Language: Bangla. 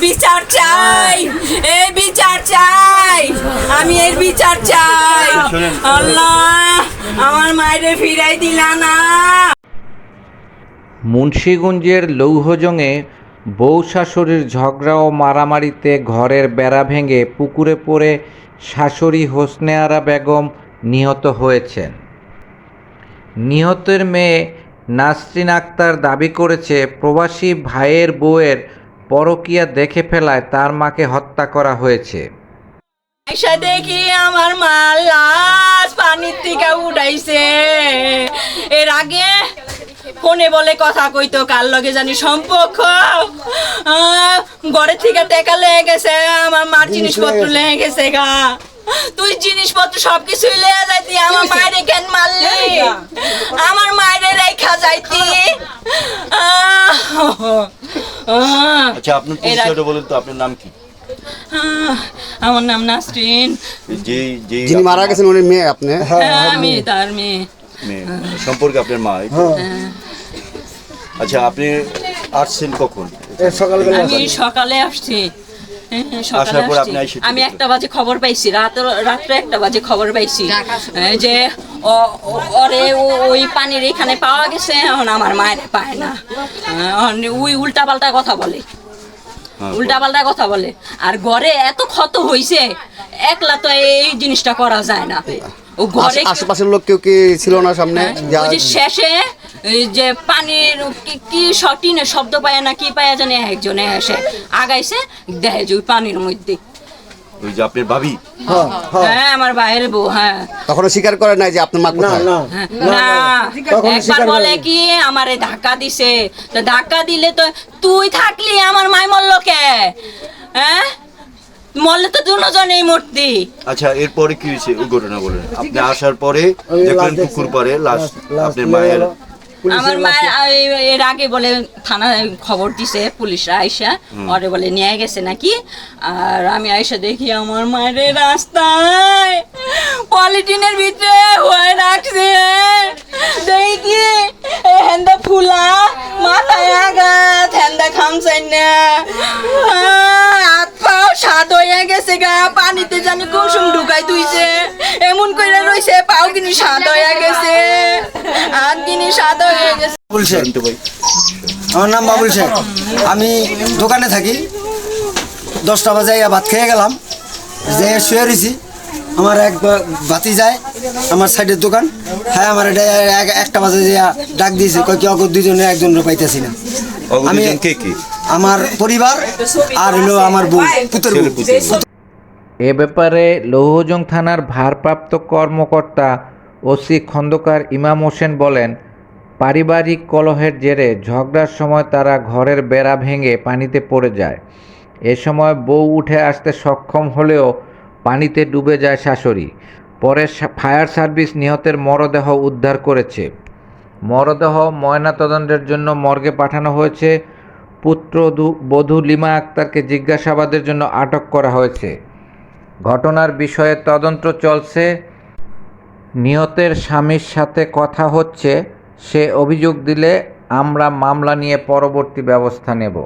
বিচার চাই এই বিচার চাই আমি এর বিচার চাই। আল্লাহ আমার মায়েরে ফিরাই দিলা না। মুন্সীগঞ্জের লৌহজংয়ে বউ শাশুড়ির ঝগড়া ও মারামারিতে ঘরের বেড়া ভেঙে পুকুরে পড়ে শাশুড়ি হোসনে আরা বেগম নিহত হয়েছেন। নিহতের মেয়ে নাসরিন আক্তার দাবি করেছে প্রবাসী ভাইয়ের বউয়ের পরকীয়া দেখে ফেলায় তার মাকে হত্যা করা হয়েছে। আইসা দেখি আমার মা লাশ পানির থেকে উঠাইছে। এর আগে ফোনে বলে কথা কইতো কার লগে জানি সম্পর্ক? ঘরে থেকে টেকা লেগে গেছে আমার মার জিনিসপত্র লেগে গেছে গা। তুই জিনিসপত্র সব কিছুই লেগে যাইতি আমার মায়েরে কেন মারলি আমার মায়েরে রেখা যাইতি আহ, আহ, আচ্ছা আপনার পরিচয়টা বলুন তো আপনার নাম কি? আমার নাম নাসরিন। যে যে যিনি মারা গেছেন উনি মেয়ে আপনি? হ্যাঁ, আমি তার মেয়ে। মেয়ে, সম্পর্কে আপনার মা আচ্ছা আপনি আসছেন কখন? সকালবেলা আমি সকালে আসছি। হ্যাঁ, হ্যাঁ, সকালে আসার পর আসছি। আমি একটা বাজে খবর পাইছি রাত রাত্রে একটা বাজে খবর পাইছি। হ্যাঁ, যে ওরে ওই পানির এখানে পাওয়া গেছে এখন আমার মায়ের পায় না। হ্যাঁ, ওই উল্টা পাল্টা কথা বলে। হ্যাঁ, উল্টা পাল্টা কথা বলে। আর ঘরে এত ক্ষত হইছে একলা তো এই জিনিসটা করা যায় না। ও ঘরে আশেপাশের লোক কেউ কি ছিল না সামনে? যে শেষে এই যে পানির কি- কি সটিনে শব্দ পায় না কি পায় জানে একজনে এসে আগাইছে দেখে যে পানির মধ্যে। ওই যে আপনার ভাবি? হ্যাঁ, হ্যাঁ। হ্যাঁ আমার বাইরে বউ হ্যাঁ। তখনও স্বীকার করে নাই যে আপনার মা কোথায়? হ্যাঁ, না একবার বলে কি আমারে ধাক্কা দিছে। তো ধাক্কা দিলে তো তুই থাকলি আমার মাই মরল কে হ্যাঁ? মরলে তো দুজনেই মূর্তি। আচ্ছা এরপরে কি হয়েছে? ওই ঘটনা বলেন। আপনি আসার পরে দেখলেন পুকুর পারে লাশ আপনার মায়ের আমার মায়ের আ- এর আগে বলে থানায় খবর দিছে পুলিশরা আইসা ওরে বলে নিয়ে গেছে নাকি? আর আমি আইসা দেখি আমার মায়ের রাস্তায় পলিটিনের ভিতরে হয়ে রাখছে। দেখি হেন্দা ফুলা মাথায় আঘাত হেন্দা খামছাই না। হাত পাও স্বাদ হয়ে গেছে গা পানিতে জানি কুসুম ঢুকাই তুইছে এমন করে রইছে পাও কিনি সাদ হয়ে হয়ে গেছে। আমার নাম বাবুল শেখ আমি দোকানে থাকি। দশটা বাজে ইয়া ভাত খেয়ে গেলাম। যে শুয়ে রয়েছি আমার এক বা- বাতি যায় আমার সাইডের দোকান। হ্যাঁ আমার এটা এক- একটা বাজে যে ডাক দিয়েছে। কয়েক অগ দুজনে একজন পাইতেছি না। আমি কে কি? আমার পরিবার আর হলো আমার বউ পুত্র পুত্র এ ব্যাপারে লৌহজং থানার ভারপ্রাপ্ত কর্মকর্তা ওসি খন্দকার ইমাম হোসেন বলেন পারিবারিক কলহের জেরে ঝগড়ার সময় তারা ঘরের বেড়া ভেঙে পানিতে পড়ে যায়। এ সময় বউ উঠে আসতে সক্ষম হলেও পানিতে ডুবে যায় শাশুড়ি। পরে ফায়ার সার্ভিস নিহতের মরদেহ উদ্ধার করেছে। মরদেহ ময়নাতদন্তের জন্য মর্গে পাঠানো হয়েছে। পুত্র বধূ লিমা আক্তারকে জিজ্ঞাসাবাদের জন্য আটক করা হয়েছে। ঘটনার বিষয়ে তদন্ত চলছে। নিহতের স্বামীর সাথে কথা হচ্ছে। সে অভিযোগ দিলে আমরা মামলা নিয়ে পরবর্তী ব্যবস্থা নেব।